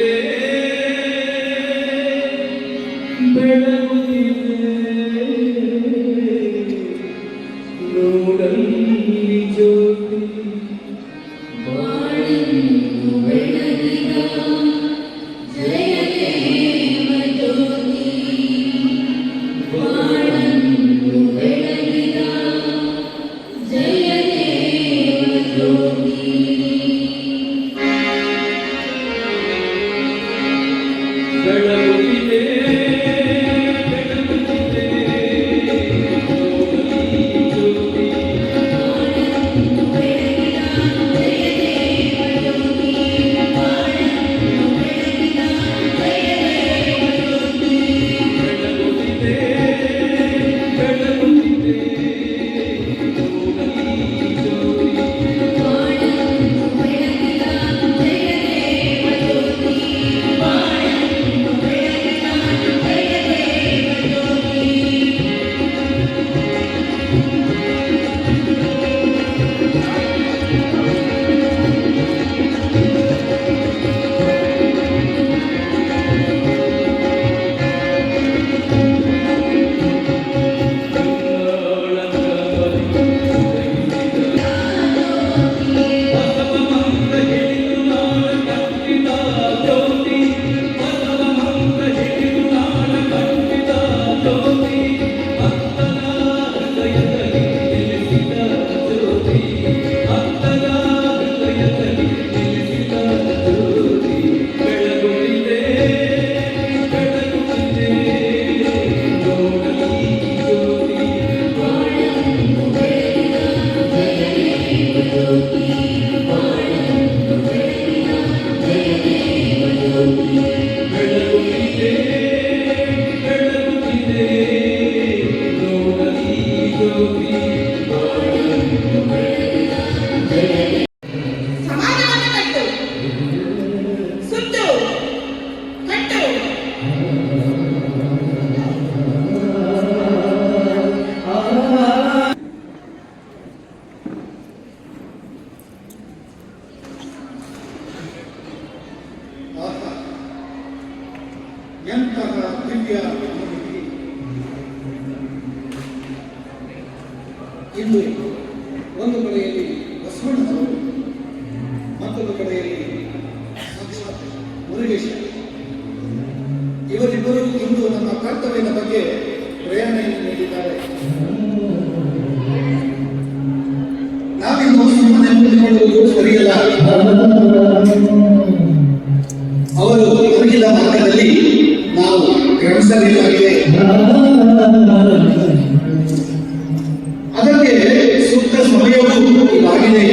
Amen. Amen. ಎಂತಹ ದಿವ್ಯ ಮತ್ತೊಂದು ಕಡೆಯಲ್ಲಿ ಮುರುಗೇಶ. ಇವರಿಬ್ಬರು ಇಂದು ನಮ್ಮ ಕರ್ತವ್ಯದ ಬಗ್ಗೆ ಪ್ರೇರಣೆಯನ್ನು ನೀಡಿದ್ದಾರೆ. ಅವರು ಹೋಗಿದ ಮಾರ್ಗದಲ್ಲಿ ನಾವು ಕ್ರಮಿಸಬೇಕಾಗಿದೆ ಅದಕ್ಕೆ ಸೂಕ್ತ ಸಮಯವೂ ಇದಾಗಿದೆ.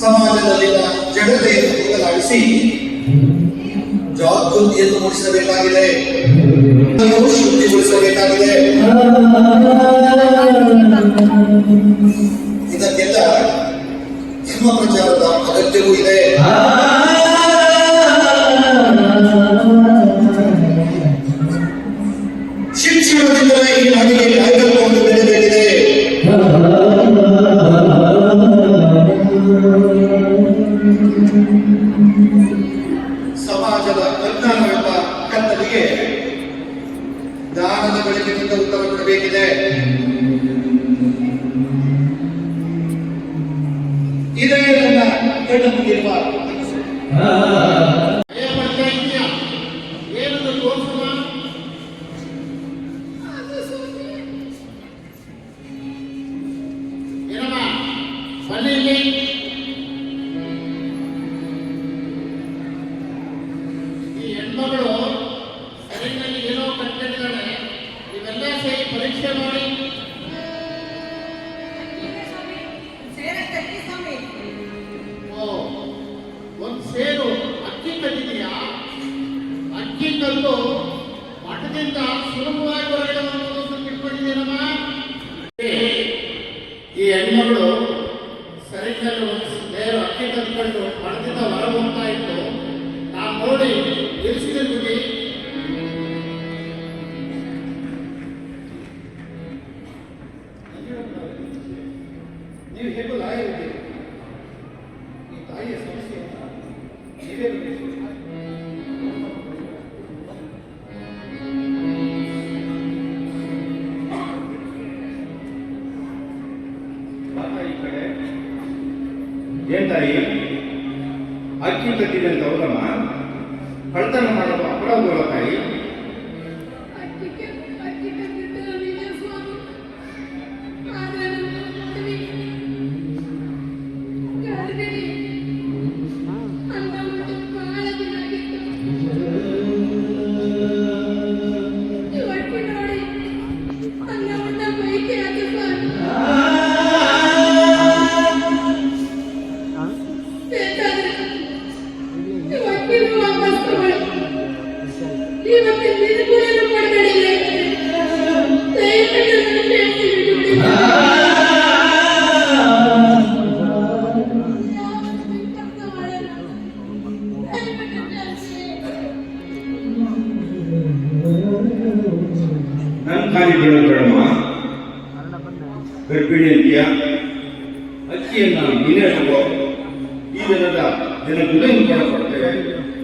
ಸಮಾಜದಲ್ಲಿನ ಜಡತೆಯನ್ನು ಹೋಗಲಾಡಿಸಿ ಜಾಗೃತಿಯನ್ನು ಮೂಡಿಸಬೇಕಾಗಿದೆ. ಶುದ್ಧಿಗೊಳಿಸಬೇಕಾಗಿದೆ. ಇದಕ್ಕೆಲ್ಲ ಧರ್ಮ ಪ್ರಚಾರದ ಅಗತ್ಯವೂ ಇದೆ. ಉತ್ತರ ಕೊಡಬೇಕಿದೆ. ಇದೇ ನನ್ನ ಕಣ್ಣ ಮುಂದಿರುವ ಬೆಕ್ಕಲ್ಲಿ ಬೇರೆ ಅಕ್ಕಿ ತಂದುಕೊಂಡು ಮಣದಿಂದ ಹೊರ ಹೋಗ್ತಾ ಇತ್ತು ನಾವು ನೋಡಿ ನಿಲ್ಲಿಸಿದ್ವಿ ನೀವು ಹೇಗೂ ಲಾಯ ಈ ತಾಯಿಯ ಸಮಸ್ಯೆಯನ್ನು ನೀವೇ ತಾಯಿ ಅಕ್ಕಿ ಕಟ್ಟಿದಂತವರಮ್ಮ ಕಳ್ತನ ಮಾಡುವ ಅಪರಾಧಗಳ ತಾಯಿ ಗರ್ಭಿಣಿಯಲ್ಲಿಯ ಅಕ್ಕಿಯನ್ನು ನಿನ್ನೆಸಬೋ ಈ ದಿನದ ದಿನದಲ್ಲಿ ಕೊಡಪಡ್ತೇವೆ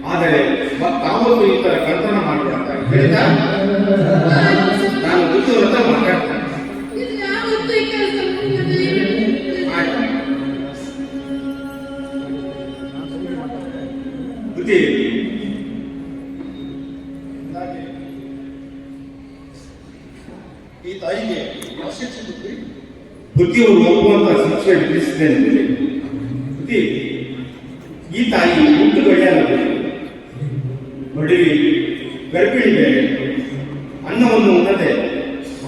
ಆದರೆ ಮತ್ತೆ ತಾವೊಂದು ಈ ತರ ಕರ್ತನ ಮಾಡಬಾರ್ದು ಹೇಳ್ತಾ ನಾನು ವ್ರತ ಈ ತಾಯಿಗೆ ಬುದ್ಧಿಯು ಒಪ್ಪುವಂತಹ ಶಿಕ್ಷೆ ವಿಧಿಸಿದೆ ಎಂದರೆ ಬುದ್ಧಿ ಈ ತಾಯಿ ಮುಟ್ಟು ಗಡಿಯಾಗಿದೆ ಮಡುವಿ ಗರ್ಭಿಣಿ ಮೇಲೆ ಅನ್ನವನ್ನು ಉಣ್ಣದೆ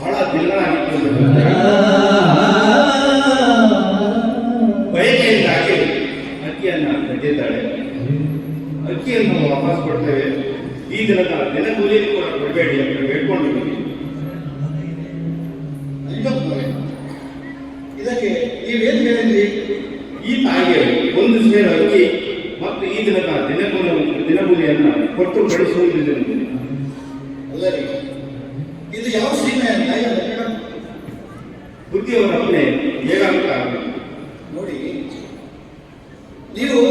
ಬಹಳ ಬಯಕೆಯಿಂದಾಗಿ ಅಕ್ಕಿಯನ್ನು ತೆಗೆದಿದ್ದಾಳೆ. ಅಕ್ಕಿಯನ್ನು ವಾಪಸ್ ಕೊಡ್ತೇವೆ. ಈ ದಿನದ ದಿನಗೂಲಿ ಕೂಡ ಕೊಡಬೇಡಿ ಅಂತ ಹೇಳ್ಕೊಂಡಿದ್ದೀವಿ ಇದಕ್ಕೆ ನೀವೇನು ಹೇಳಿದ್ರಿ? ಈ ತಾಯಿಗೆ ಒಂದು ಸೇರು ಅಕ್ಕಿ ಮತ್ತು ಈ ದಿನದ ದಿನಗೂಲಿ ದಿನಗೂಲಿಯನ್ನು ಬಳಸುವುದಿಲ್ಲ ಬುದ್ಧಿಯವರ ಅಂತ ನೋಡಿ ನೀವು